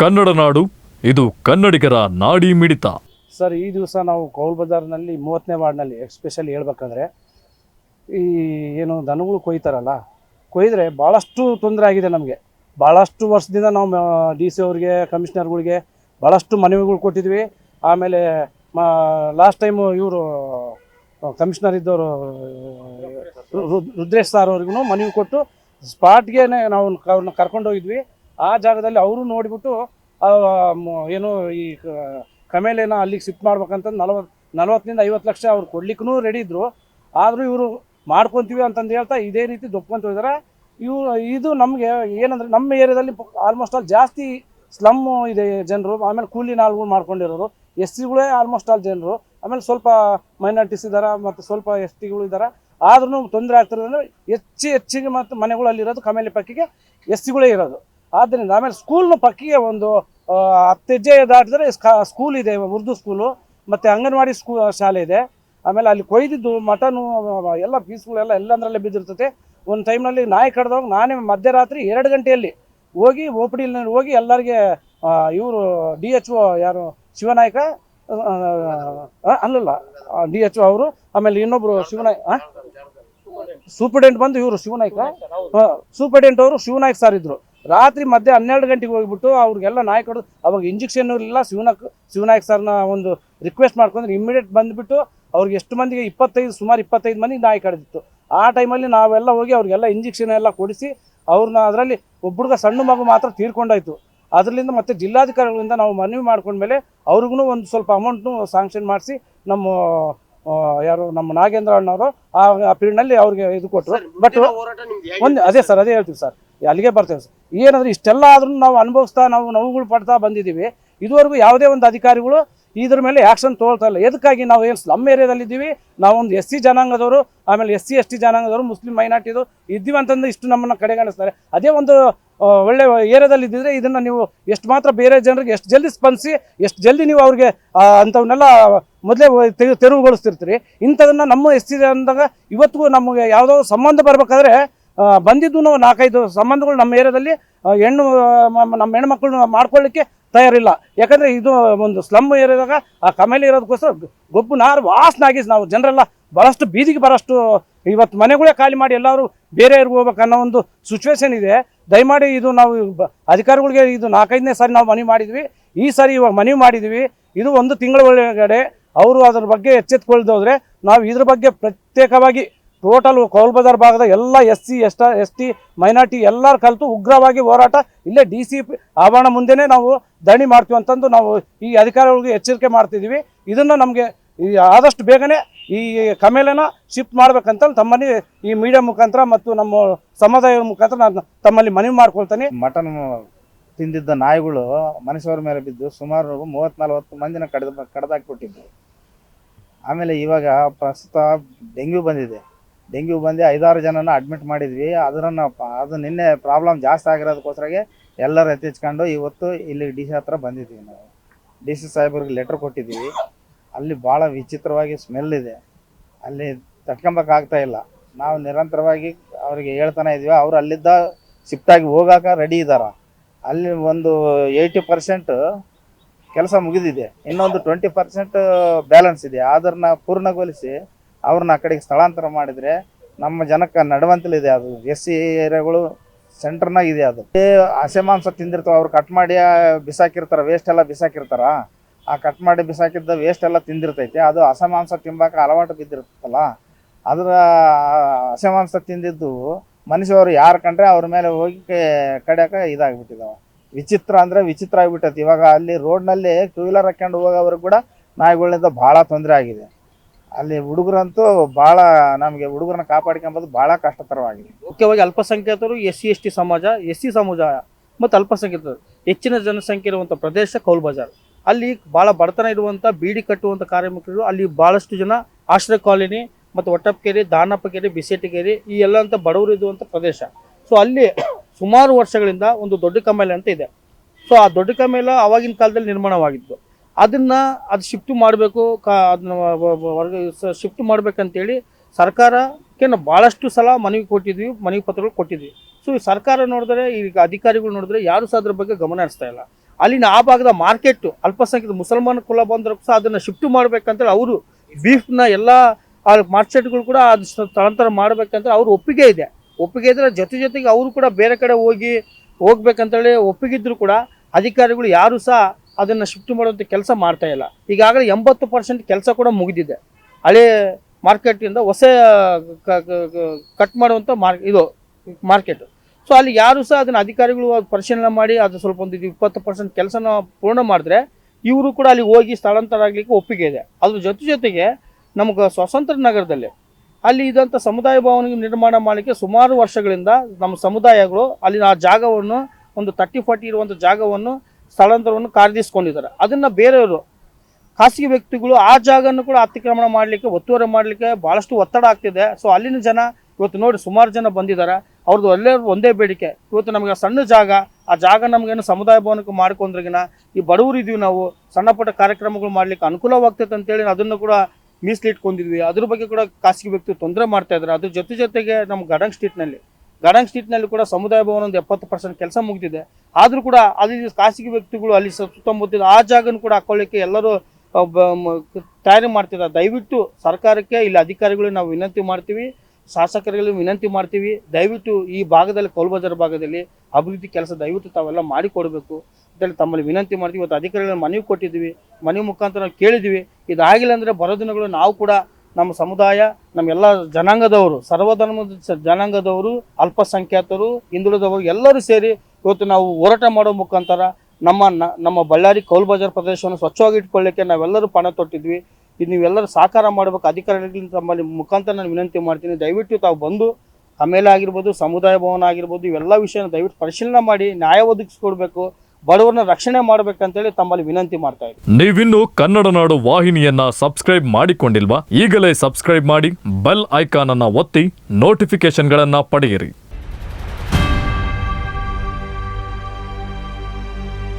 ಕನ್ನಡ ನಾಡು, ಇದು ಕನ್ನಡಿಗರ ನಾಡಿ ಮಿಡಿತ. ಸರ್, ಈ ದಿವಸ ನಾವು ಕೌಲ್ ಬಜಾರ್ನಲ್ಲಿ ಮೂವತ್ತನೇ ವಾರ್ಡ್ನಲ್ಲಿ ಎಸ್ಪೆಷಲಿ ಹೇಳ್ಬೇಕಂದ್ರೆ, ಈ ಏನು ದನಗಳು ಕೊಯ್ತಾರಲ್ಲ, ಕೊಯ್ದರೆ ಭಾಳಷ್ಟು ತೊಂದರೆ ಆಗಿದೆ ನಮಗೆ. ಭಾಳಷ್ಟು ವರ್ಷದಿಂದ ನಾವು ಡಿ ಸಿ ಅವ್ರಿಗೆ, ಕಮಿಷನರ್ಗಳಿಗೆ ಭಾಳಷ್ಟು ಮನವಿಗಳು ಕೊಟ್ಟಿದ್ವಿ. ಆಮೇಲೆ, ಮಾ, ಲಾಸ್ಟ್ ಟೈಮು ಇವರು ಕಮಿಷನರ್ ಇದ್ದವರು ರುದ್ರೇಶ್ ಸರ್ ಅವ್ರಿಗೂ ಮನವಿ ಕೊಟ್ಟು ಸ್ಪಾಟ್ಗೆ ನಾವು ಅವ್ರನ್ನ ಕರ್ಕೊಂಡು ಹೋಗಿದ್ವಿ ಆ ಜಾಗದಲ್ಲಿ ಅವರು ನೋಡಿಬಿಟ್ಟು ಏನು ಈ ಕಮೇಲೆನ ಅಲ್ಲಿಗೆ ಶಿಫ್ಟ್ ಮಾಡ್ಬೇಕಂತಂದು ನಲವತ್ತು ನಲವತ್ತರಿಂದ ಐವತ್ತು ಲಕ್ಷ ಅವ್ರು ಕೊಡ್ಲಿಕ್ಕೂ ರೆಡಿ ಇದ್ರು. ಆದರೂ ಇವರು ಮಾಡ್ಕೊತೀವಿ ಅಂತಂದು ಹೇಳ್ತಾ ಇದೇ ರೀತಿ ದೊಪ್ಕೊಂತ ಹೋಗಿದ್ದಾರೆ ಇವು ಇದು ನಮಗೆ ಏನಂದ್ರೆ ನಮ್ಮ ಏರಿಯಾದಲ್ಲಿ ಆಲ್ಮೋಸ್ಟ್ ಆಲ್ ಜಾಸ್ತಿ ಸ್ಲಮ್ ಇದೆ ಜನರು, ಆಮೇಲೆ ಕೂಲಿ ನಾಲ್ಗಳು ಮಾಡ್ಕೊಂಡಿರೋರು ಎಸ್ ಸಿಗಳೇ ಆಲ್ಮೋಸ್ಟ್ ಆಲ್ ಜನರು, ಆಮೇಲೆ ಸ್ವಲ್ಪ ಮೈನಾರಿಟೀಸ್ ಇದ್ದಾರೆ ಮತ್ತು ಸ್ವಲ್ಪ ಎಸ್ ಟಿಗಳು ಇದ್ದಾರೆ ಆದ್ರೂ ತೊಂದರೆ ಆಗ್ತಿರೋದಂದ್ರೆ ಹೆಚ್ಚು ಹೆಚ್ಚಿಗೆ ಮತ್ತು ಮನೆಗಳು ಅಲ್ಲಿರೋದು ಕಮೇಲಿ ಪಕ್ಕಿಗೆ ಎಸ್ ಸಿಗಳೇ ಇರೋದು. ಆದ್ದರಿಂದ ಆಮೇಲೆ ಸ್ಕೂಲ್ನ ಪಕ್ಕಿಗೆ ಒಂದು ಹತ್ತು ಹೆಜ್ಜೆ ದಾಟಿದ್ರೆ ಸ್ಕೂಲ್ ಇದೆ ಉರ್ದು ಸ್ಕೂಲು ಮತ್ತು ಅಂಗನವಾಡಿ ಸ್ಕೂ ಶಾಲೆ ಇದೆ. ಆಮೇಲೆ ಅಲ್ಲಿ ಕೊಯ್ದಿದ್ದು ಮಟನು ಎಲ್ಲ ಪೀಸ್ಗಳೆಲ್ಲ ಎಲ್ಲಂದ್ರಲ್ಲೇ ಬಿದ್ದಿರ್ತದೆ. ಒಂದು ಟೈಮ್ನಲ್ಲಿ ನಾಯಿ ಕಡ್ದವಾಗ ನಾನೇ ಮಧ್ಯರಾತ್ರಿ ಎರಡು ಗಂಟೆಯಲ್ಲಿ ಹೋಗಿ ಓ ಪಿ ಡಿಲಿ ಹೋಗಿ ಎಲ್ಲರಿಗೆ ಇವರು ಡಿ ಎಚ್ ಒ ಯಾರು ಶಿವನಾಯಕ ಅಲ್ಲಲ್ಲ ಡಿ ಎಚ್ ಒ ಅವರು ಆಮೇಲೆ ಇನ್ನೊಬ್ರು ಶಿವನಾಯ್? ಸೂಪರ್ಡೆಂಟ್ ಬಂದು ಇವರು ಶಿವನಾಯ್ಕ. ಸೂಪರ್ಡೆಂಟ್ ಅವರು ಶಿವನಾಯ್ಕ ಸರ್ ಇದ್ರು. ರಾತ್ರಿ ಮಧ್ಯೆ ಹನ್ನೆರಡು ಗಂಟೆಗೆ ಹೋಗ್ಬಿಟ್ಟು ಅವ್ರಿಗೆಲ್ಲ ನಾಯಕರು ಅವಾಗ ಇಂಜೆಕ್ಷನ್ ಇಲ್ಲ ಶಿವನಾಯಕ್ ಶಿವನಾಯಕ್ ಸರ್ನ ಒಂದು ರಿಕ್ವೆಸ್ಟ್ ಮಾಡ್ಕೊಂಡ್ರೆ. ಇಮಿಡಿಯೇಟ್ ಬಂದುಬಿಟ್ಟು ಅವ್ರಿಗೆ ಎಷ್ಟು ಮಂದಿಗೆ ಇಪ್ಪತ್ತೈದು ಸುಮಾರು ಇಪ್ಪತ್ತೈದು ಮಂದಿಗೆ ನಾಯಿ ಕಡಿದಿತ್ತು. ಆ ಟೈಮಲ್ಲಿ ನಾವೆಲ್ಲ ಹೋಗಿ ಅವ್ರಿಗೆಲ್ಲ ಇಂಜೆಕ್ಷನ್ ಎಲ್ಲ ಕೊಡಿಸಿ ಅವ್ರನ್ನ ಅದರಲ್ಲಿ ಒಬ್ಬ ಹುಡುಗ ಸಣ್ಣ ಮಗು ಮಾತ್ರ ತೀರ್ಕೊಂಡಾಯ್ತು. ಅದರಿಂದ ಮತ್ತೆ ಜಿಲ್ಲಾಧಿಕಾರಿಗಳಿಂದ ನಾವು ಮನವಿ ಮಾಡ್ಕೊಂಡ್ಮೇಲೆ ಅವ್ರಿಗೂ ಒಂದು ಸ್ವಲ್ಪ ಅಮೌಂಟ್ನು ಸಾಂಕ್ಷನ್ ಮಾಡಿಸಿ ನಮ್ಮ ಯಾರು ನಮ್ಮ ನಾಗೇಂದ್ರ ಅಣ್ಣವರು ಆ ಪೀರಿಯಡ್ನಲ್ಲಿ ಅವ್ರಿಗೆ ಇದು ಕೊಟ್ಟರು ಬಟ್ ಒಂದು ಅದೇ ಸರ್ ಅದೇ ಹೇಳ್ತೀವಿ ಸರ್. ಅಲ್ಲಿಗೆ ಬರ್ತೇವೆ ಸರ್. ಏನಂದ್ರೆ ಇಷ್ಟೆಲ್ಲ ಆದ್ರೂ ನಾವು ಅನುಭವಿಸ್ತಾ ನಾವು ನೋವುಗಳು ಪಡ್ತಾ ಬಂದಿದ್ದೀವಿ. ಇದುವರೆಗೂ ಯಾವುದೇ ಒಂದು ಅಧಿಕಾರಿಗಳು ಇದ್ರ ಮೇಲೆ ಆ್ಯಕ್ಷನ್ ತೋಳ್ತಾ ಇಲ್ಲ. ಎದಕ್ಕಾಗಿ ನಾವು ಏನು ಸ್ಲಮ್ ಏರಿಯಾದಲ್ಲಿ ಇದ್ದೀವಿ ನಾವೊಂದು ಎಸ್ ಸಿ ಜನಾಂಗದವರು, ಆಮೇಲೆ ಎಸ್ ಸಿ ಎಸ್ ಟಿ ಜನಾಂಗದವರು, ಮುಸ್ಲಿಂ ಮೈನಾರ್ಟಿದು ಇದ್ದೀವಿ ಅಂತಂದು ಇಷ್ಟು ನಮ್ಮನ್ನು ಕಡೆಗಣಿಸ್ತಾರೆ. ಅದೇ ಒಂದು ಒಳ್ಳೆ ಏರಿಯಾದಲ್ಲಿ ಇದ್ದಿದ್ರೆ ಇದನ್ನು ನೀವು ಎಷ್ಟು ಮಾತ್ರ ಬೇರೆ ಜನರಿಗೆ ಎಷ್ಟು ಜಲ್ದಿ ಸ್ಪಂದಿಸಿ, ಎಷ್ಟು ಜಲ್ದಿ ನೀವು ಅವ್ರಿಗೆ ಅಂಥವನ್ನೆಲ್ಲ ಮೊದಲೇ ತೆರವುಗೊಳಿಸ್ತಿರ್ತೀರಿ. ಇಂಥದನ್ನು ನಮ್ಮ ಎಸ್ ಸಿ ಅಂದಾಗ ಇವತ್ತಿಗೂ ನಮಗೆ ಯಾವುದೋ ಸಂಬಂಧ ಬರಬೇಕಾದ್ರೆ ಬಂದಿದ್ದು ನಾವು ನಾಲ್ಕೈದು ಸಂಬಂಧಗಳು ನಮ್ಮ ಏರಿಯಾದಲ್ಲಿ ಹೆಣ್ಣು ನಮ್ಮ ಹೆಣ್ಮಕ್ಳನ್ನ ಮಾಡ್ಕೊಳ್ಳಿಕ್ಕೆ ತಯಾರಿಲ್ಲ. ಯಾಕಂದರೆ ಇದು ಒಂದು ಸ್ಲಮ್ ಏರಿಯಾದಾಗ ಆ ಕಮೇಲಿ ಇರೋದಕ್ಕೋಸ್ಕರ ಗೊಬ್ಬು ನಾರು ವಾಸನಾಗಿ ನಾವು ಜನರೆಲ್ಲ ಭಾಳಷ್ಟು ಬೀದಿಗೆ ಬರೋಷ್ಟು ಇವತ್ತು ಮನೆಗಳೇ ಖಾಲಿ ಮಾಡಿ ಎಲ್ಲರೂ ಬೇರೆ ಹೋಗ್ಬೇಕು ಅನ್ನೋ ಒಂದು ಸಿಚುವೇಶನ್ ಇದೆ. ದಯಮಾಡಿ ಇದು ನಾವು ಅಧಿಕಾರಿಗಳಿಗೆ ಇದು ನಾಲ್ಕೈದನೇ ಸಾರಿ ನಾವು ಮನವಿ ಮಾಡಿದ್ವಿ. ಈ ಸಾರಿ ಇವಾಗ ಮನವಿ ಮಾಡಿದ್ವಿ. ಇದು ಒಂದು ತಿಂಗಳ ಒಳಗಡೆ ಅವರು ಅದ್ರ ಬಗ್ಗೆ ಎಚ್ಚೆತ್ಕೊಳ್ದೋದ್ರೆ ನಾವು ಇದ್ರ ಬಗ್ಗೆ ಪ್ರತ್ಯೇಕವಾಗಿ ಟೋಟಲ್ ಕೌಲ್ ಬಜಾರ್ ಭಾಗದ ಎಲ್ಲ S C, S S T, minority ಎಲ್ಲರೂ ಕಲಿತು ಉಗ್ರವಾಗಿ ಹೋರಾಟ. ಇಲ್ಲೇ ಡಿ ಸಿ ಆವರಣ ಮುಂದೆನೇ ನಾವು ದಣಿ ಮಾಡ್ತೀವಿ ಅಂತಂದು ನಾವು ಈ ಅಧಿಕಾರಿಗಳಿಗೆ ಎಚ್ಚರಿಕೆ ಮಾಡ್ತಿದ್ದೀವಿ. ಇದನ್ನು ನಮಗೆ ಆದಷ್ಟು ಬೇಗನೆ ಈ ಕಮೇಲೆನ ಶಿಫ್ಟ್ ಮಾಡ್ಬೇಕಂತ ತಮ್ಮಲ್ಲಿ ಈ ಮೀಡಿಯಾ ಮುಖಾಂತರ ಮತ್ತು ನಮ್ಮ ಸಮುದಾಯ ಮುಖಾಂತರ ನಾನು ತಮ್ಮಲ್ಲಿ ಮನವಿ ಮಾಡ್ಕೊಳ್ತೇನೆ. ಮಟನ್ ತಿಂದಿದ್ದ ನಾಯಿಗಳು ಮನುಷ್ಯರ ಮೇಲೆ ಬಿದ್ದು ಸುಮಾರು ಮೂವತ್ತ್ ನಲ್ವತ್ತು ಮಂದಿನ ಕಡ್ದು ಕಡ್ದಾಕ್ಬಿಟ್ಟಿದ್ದು ಆಮೇಲೆ ಇವಾಗ ಪ್ರಸ್ತುತ ಡೆಂಗ್ಯೂ ಬಂದಿದೆ. ಡೆಂಗ್ಯೂ ಬಂದು ಐದಾರು ಜನನ ಅಡ್ಮಿಟ್ ಮಾಡಿದ್ವಿ. ಅದನ್ನ ಅದು ನಿನ್ನೆ ಪ್ರಾಬ್ಲಮ್ ಜಾಸ್ತಿ ಆಗಿರೋದಕ್ಕೋಸ್ಕರಾಗೆ ಎಲ್ಲರೂ ಎತ್ತಿಚ್ಕೊಂಡು ಇವತ್ತು ಇಲ್ಲಿ ಡಿ ಸಿ ಹತ್ರ ಬಂದಿದ್ದೀವಿ ನಾವು. ಡಿ ಸಿ ಸಾಹೇಬ್ರಿಗೆ ಲೆಟ್ರ್ ಕೊಟ್ಟಿದ್ದೀವಿ. ಅಲ್ಲಿ ಭಾಳ ವಿಚಿತ್ರವಾಗಿ ಸ್ಮೆಲ್ ಇದೆ. ಅಲ್ಲಿ ತಡ್ಕೊಂಬಕ್ಕಾಗ್ತಾ ಇಲ್ಲ. ನಾವು ನಿರಂತರವಾಗಿ ಅವರಿಗೆ ಹೇಳ್ತಾನೆ ಇದ್ದೀವಿ. ಅವ್ರು ಅಲ್ಲಿದ್ದ ಶಿಫ್ಟಾಗಿ ಹೋಗಾಕ ರೆಡಿ ಇದ್ದಾರೆ ಅಲ್ಲಿ ಒಂದು ಏಯ್ಟಿ ಪರ್ಸೆಂಟ್ ಕೆಲಸ ಮುಗಿದಿದೆ. ಇನ್ನೊಂದು ಟ್ವೆಂಟಿ ಪರ್ಸೆಂಟ್ ಬ್ಯಾಲೆನ್ಸ್ ಇದೆ. ಅದನ್ನ ಪೂರ್ಣಗೊಳಿಸಿ ಅವ್ರನ್ನ ಆ ಕಡೆಗೆ ಸ್ಥಳಾಂತರ ಮಾಡಿದರೆ ನಮ್ಮ ಜನಕ್ಕೆ ನಡವಂತಲಿದೆ ಅದು. ಎಸ್ ಸಿ ಏರಿಯಾಗಳು ಸೆಂಟ್ರ್ನಾಗ ಇದೆ ಅದು. ಹಸೆ ಮಾಂಸ ತಿಂದಿರ್ತಾವೆ, ಅವ್ರು ಕಟ್ ಮಾಡಿ ಬಿಸಾಕಿರ್ತಾರೆ ವೇಸ್ಟ್ ಎಲ್ಲ ಬಿಸಾಕಿರ್ತಾರ. ಆ ಕಟ್ ಮಾಡಿ, ಬಿಸಾಕಿದ್ದ ವೇಸ್ಟ್ ಎಲ್ಲ ತಿಂದಿರ್ತೈತೆ. ಅದು ಹಸೆ ಮಾಂಸ ತಿಂಬಾಕ ಅಲವಾಟು ಬಿದ್ದಿರ್ತಲ್ಲ ಅದರ ಹಸೆ ಮಾಂಸ ತಿಂದಿದ್ದು ಮನುಷ್ಯರು ಯಾರು ಕಂಡ್ರೆ ಅವ್ರ ಮೇಲೆ ಹೋಗಿ ಕಡಿಯಾಕ ಇದಾಗ್ಬಿಟ್ಟಿದಾವ. ವಿಚಿತ್ರ ಅಂದರೆ ವಿಚಿತ್ರ ಆಗಿಬಿಟ್ಟೈತಿ. ಇವಾಗ ಅಲ್ಲಿ ರೋಡ್ನಲ್ಲಿ ಟೂ ವೀಲರ್ ಹಾಕ್ಕೊಂಡು ಹೋಗೋವ್ರಿಗೆ ಕೂಡ ನಾಯಿಗಳಿಂದ ಭಾಳ ತೊಂದರೆ ಆಗಿದೆ. ಅಲ್ಲಿ ಹುಡುಗರಂತೂ ಭಾಳ ನಮಗೆ ಹುಡುಗರನ್ನ ಕಾಪಾಡ್ಕೊಂಬೋದು ಭಾಳ ಕಷ್ಟಕರವಾಗಿದೆ ಮುಖ್ಯವಾಗಿ ಅಲ್ಪಸಂಖ್ಯಾತರು ಎಸ್ ಸಿ ಎಸ್ ಟಿ ಸಮಾಜ ಎಸ್ ಸಿ ಸಮುದಾಯ ಮತ್ತು ಅಲ್ಪಸಂಖ್ಯಾತರು. ಹೆಚ್ಚಿನ ಜನಸಂಖ್ಯೆ ಇರುವಂಥ ಪ್ರದೇಶ ಕೌಲ್ ಬಜಾರ್. ಅಲ್ಲಿ ಭಾಳ ಬಡತನ ಇರುವಂಥ, ಬೀಡಿ ಕಟ್ಟುವಂಥ ಕಾರ್ಮಿಕರು, ಅಲ್ಲಿ ಭಾಳಷ್ಟು ಜನ ಆಶ್ರಯ ಕಾಲೋನಿ ಮತ್ತು ಒಟ್ಟಪ್ಪಕೇರಿ ದಾನಪ್ಪಕೇರಿ ಬಿಸೆಟಿಕೆರೆ ಈ ಎಲ್ಲ ಅಂತ ಬಡವರು ಇರುವಂಥ ಪ್ರದೇಶ. ಸೊ ಅಲ್ಲಿ ಸುಮಾರು ವರ್ಷಗಳಿಂದ ಒಂದು ದೊಡ್ಡ ಕಮೇಲೆ ಅಂತ ಇದೆ. ಸೊ ಆ ದೊಡ್ಡ ಕಮೇಲ ಅವಾಗಿನ ಕಾಲದಲ್ಲಿ ನಿರ್ಮಾಣವಾಗಿತ್ತು ಅದನ್ನ ಅದು ಶಿಫ್ಟ್ ಮಾಡಬೇಕು ಅದನ್ನ ಶಿಫ್ಟ್ ಮಾಡ್ಬೇಕಂತೇಳಿ ಸರ್ಕಾರಕ್ಕೆ ನಾವು ಭಾಳಷ್ಟು ಸಲ ಮನವಿ ಕೊಟ್ಟಿದ್ವಿ, ಮನವಿ ಪತ್ರಗಳು ಕೊಟ್ಟಿದ್ವಿ. ಸೊ ಈ ಸರ್ಕಾರ ನೋಡಿದ್ರೆ, ಈಗ ಅಧಿಕಾರಿಗಳು ನೋಡಿದ್ರೆ ಯಾರು ಸಹ ಅದ್ರ ಬಗ್ಗೆ ಗಮನ ಹರಿಸ್ತಾ ಇಲ್ಲ. ಅಲ್ಲಿನ ಆ ಭಾಗದ ಮಾರ್ಕೆಟ್ ಅಲ್ಪಸಂಖ್ಯಾತ ಮುಸಲ್ಮಾನ ಕುಲ ಬಂದರೂ ಸಹ ಅದನ್ನು ಶಿಫ್ಟ್ ಮಾಡ್ಬೇಕಂತೇಳಿ ಅವರು ಬೀಫ್ನ ಎಲ್ಲ ಮಾರ್ಕೆಟ್ಗಳು ಕೂಡ ಅದು ಸ್ಥಳಾಂತರ ಮಾಡ್ಬೇಕಂತ ಅವ್ರ ಒಪ್ಪಿಗೆ ಇದೆ. ಒಪ್ಪಿಗೆ ಇದ್ರೆ ಜೊತೆ ಜೊತೆಗೆ ಅವರು ಕೂಡ ಬೇರೆ ಕಡೆ ಹೋಗಿ ಹೋಗ್ಬೇಕಂತೇಳಿ ಒಪ್ಪಿಗಿದ್ರು ಕೂಡ ಅಧಿಕಾರಿಗಳು ಯಾರು ಸಹ ಅದನ್ನು ಶಿಫ್ಟ್ ಮಾಡುವಂಥ ಕೆಲಸ ಮಾಡ್ತಾ ಇಲ್ಲ. ಈಗಾಗಲೇ ಎಂಬತ್ತು ಪರ್ಸೆಂಟ್ ಕೆಲಸ ಕೂಡ ಮುಗಿದಿದೆ. ಹಳೆ ಮಾರ್ಕೆಟಿಂದ ಹೊಸ ಕಟ್ ಮಾಡುವಂಥ ಮಾರ್, ಇದು ಮಾರ್ಕೆಟ್ ಸೊ ಅಲ್ಲಿ ಯಾರು ಸಹ ಅದನ್ನು ಅಧಿಕಾರಿಗಳು ಪರಿಶೀಲನೆ ಮಾಡಿ ಅದು ಸ್ವಲ್ಪ ಒಂದು ಇದು ಇಪ್ಪತ್ತು ಪರ್ಸೆಂಟ್ ಕೆಲಸನ ಪೂರ್ಣ ಮಾಡಿದ್ರೆ ಇವರು ಕೂಡ ಅಲ್ಲಿ ಹೋಗಿ ಸ್ಥಳಾಂತರ ಆಗಲಿಕ್ಕೆ ಒಪ್ಪಿಗೆ ಇದೆ. ಅದ್ರ ಜೊತೆ ಜೊತೆಗೆ ನಮಗೆ ಸ್ವಾತಂತ್ರ್ಯ ನಗರದಲ್ಲಿ ಅಲ್ಲಿ ಇದ್ದಂಥ ಸಮುದಾಯ ಭವನ ನಿರ್ಮಾಣ ಮಾಡಲಿಕ್ಕೆ ಸುಮಾರು ವರ್ಷಗಳಿಂದ ನಮ್ಮ ಸಮುದಾಯಗಳು ಅಲ್ಲಿನ ಆ ಜಾಗವನ್ನು ಒಂದು ತರ್ಟಿ ಫಾರ್ಟಿ ಇರುವಂಥ ಜಾಗವನ್ನು ಸ್ಥಳಾಂತರವನ್ನು ಖರೀದಿಸ್ಕೊಂಡಿದ್ದಾರೆ ಅದನ್ನು ಬೇರೆಯವರು, ಖಾಸಗಿ ವ್ಯಕ್ತಿಗಳು ಆ ಜಾಗವನ್ನು ಕೂಡ ಅತಿಕ್ರಮಣ ಮಾಡಲಿಕ್ಕೆ, ಒತ್ತುವರಿ ಮಾಡಲಿಕ್ಕೆ ಭಾಳಷ್ಟು ಒತ್ತಡ ಆಗ್ತಿದೆ. ಸೊ ಅಲ್ಲಿನ ಜನ ಇವತ್ತು ನೋಡಿ ಸುಮಾರು ಜನ ಬಂದಿದ್ದಾರೆ. ಅವ್ರದ್ದು ಎಲ್ಲರೂ ಒಂದೇ ಬೇಡಿಕೆ. ಇವತ್ತು ನಮಗೆ ಸಣ್ಣ ಜಾಗ, ಆ ಜಾಗ ನಮಗೇನು ಸಮುದಾಯ ಭವನಕ್ಕೆ ಮಾಡ್ಕೊಂಡ್ರಿಗಿನ ಈ ಬಡವರು ಇದೀವಿ ನಾವು, ಸಣ್ಣ ಪುಟ್ಟ ಕಾರ್ಯಕ್ರಮಗಳು ಮಾಡ್ಲಿಕ್ಕೆ ಅನುಕೂಲವಾಗ್ತೈತೆ ಅಂತೇಳಿ ಅದನ್ನು ಕೂಡ ಮೀಸಲಿಟ್ಕೊಂಡಿದ್ವಿ. ಅದ್ರ ಬಗ್ಗೆ ಕೂಡ ಖಾಸಗಿ ವ್ಯಕ್ತಿ ತೊಂದರೆ ಮಾಡ್ತಾ ಅದ್ರ ಜೊತೆ ಜೊತೆಗೆ ನಮ್ಮ ಗಡಂಗ್ ಸ್ಟ್ರೀಟ್ನಲ್ಲಿ ಗಡಂಗ್ ಸ್ಟ್ರೀಟ್ನಲ್ಲಿ ಕೂಡ ಸಮುದಾಯ ಭವನ ಒಂದು ಎಪ್ಪತ್ತು ಪರ್ಸೆಂಟ್ ಕೆಲಸ ಮುಗಿದಿದೆ. ಆದರೂ ಕೂಡ ಅಲ್ಲಿ ಖಾಸಗಿ ವ್ಯಕ್ತಿಗಳು ಅಲ್ಲಿ ಸುತ್ತಮುತ್ತ ಆ ಜಾಗನ ಕೂಡ ಹಾಕೊಳ್ಳಿಕ್ಕೆ ಎಲ್ಲರೂ ತಯಾರಿ ಮಾಡ್ತಿದ್ದಾರೆ. ದಯವಿಟ್ಟು ಸರ್ಕಾರಕ್ಕೆ ಇಲ್ಲಿ ಅಧಿಕಾರಿಗಳು ನಾವು ವಿನಂತಿ ಮಾಡ್ತೀವಿ. ಶಾಸಕರಿಗೆ ವಿನಂತಿ ಮಾಡ್ತೀವಿ. ದಯವಿಟ್ಟು ಈ ಭಾಗದಲ್ಲಿ ಕೋಲ್ಬಜಾರ್ ಭಾಗದಲ್ಲಿ ಅಭಿವೃದ್ಧಿ ಕೆಲಸ ದಯವಿಟ್ಟು ತಾವೆಲ್ಲ ಮಾಡಿಕೊಡ್ಬೇಕು ಅಂತೇಳಿ ತಮ್ಮಲ್ಲಿ ವಿನಂತಿ ಮಾಡ್ತೀವಿ. ಇವತ್ತು ಅಧಿಕಾರಿಗಳ ಮನವಿ ಕೊಟ್ಟಿದ್ದೀವಿ. ಮನವಿ ಮುಖಾಂತರ ನಾವು ಕೇಳಿದ್ವಿ ಇದಾಗಿಲ್ಲ ಅಂದರೆ ಬರೋ ದಿನಗಳು ನಾವು ಕೂಡ ನಮ್ಮ ಸಮುದಾಯ ನಮ್ಮೆಲ್ಲ ಜನಾಂಗದವರು ಸರ್ವಧರ್ಮದ ಜನಾಂಗದವರು, ಅಲ್ಪಸಂಖ್ಯಾತರು, ಹಿಂದುಳಿದವರು ಎಲ್ಲರೂ ಸೇರಿ ಇವತ್ತು ನಾವು ಹೋರಾಟ ಮಾಡೋ ಮುಖಾಂತರ ನಮ್ಮ ನಮ್ಮ ಬಳ್ಳಾರಿ ಕೌಲ್ ಬಜಾರ್ ಪ್ರದೇಶವನ್ನು ಸ್ವಚ್ಛವಾಗಿ ಇಟ್ಕೊಳ್ಳಿಕ್ಕೆ ನಾವೆಲ್ಲರೂ ಪಣ ತೊಟ್ಟಿದ್ವಿ. ಇದು ನೀವೆಲ್ಲರೂ ಸಹಕಾರ ಮಾಡಬೇಕು, ಅಧಿಕಾರಿಗಳಿಂದ ತಮ್ಮಲ್ಲಿ ಮುಖಾಂತರ ನಾನು ವಿನಂತಿ ಮಾಡ್ತೀನಿ. ದಯವಿಟ್ಟು ತಾವು ಬಂದು ಆಮೇಲೆ ಆಗಿರ್ಬೋದು, ಸಮುದಾಯ ಭವನ ಆಗಿರ್ಬೋದು, ಇವೆಲ್ಲ ವಿಷಯನ ದಯವಿಟ್ಟು ಪರಿಶೀಲನೆ ಮಾಡಿ, ನ್ಯಾಯ ಒದಗಿಸ್ಕೊಡ್ಬೇಕು. ಬಡವರನ್ನ ರಕ್ಷಣೆ ಮಾಡ್ಬೇಕಂತೇಳಿ ತಮ್ಮಲ್ಲಿ ವಿನಂತಿ ಮಾಡ್ತಾ ಇದ್ದೀನಿ ನೀವಿನ್ನು ಕನ್ನಡ ನಾಡು ವಾಹಿನಿಯನ್ನ ಸಬ್ಸ್ಕ್ರೈಬ್ ಮಾಡಿಕೊಂಡಿಲ್ವಾ ಈಗಲೇ ಸಬ್ಸ್ಕ್ರೈಬ್ ಮಾಡಿ ಬೆಲ್ ಐಕಾನ್ ಅನ್ನ ಒತ್ತಿ ನೋಟಿಫಿಕೇಶನ್ಗಳನ್ನ ಪಡೆಯಿರಿ.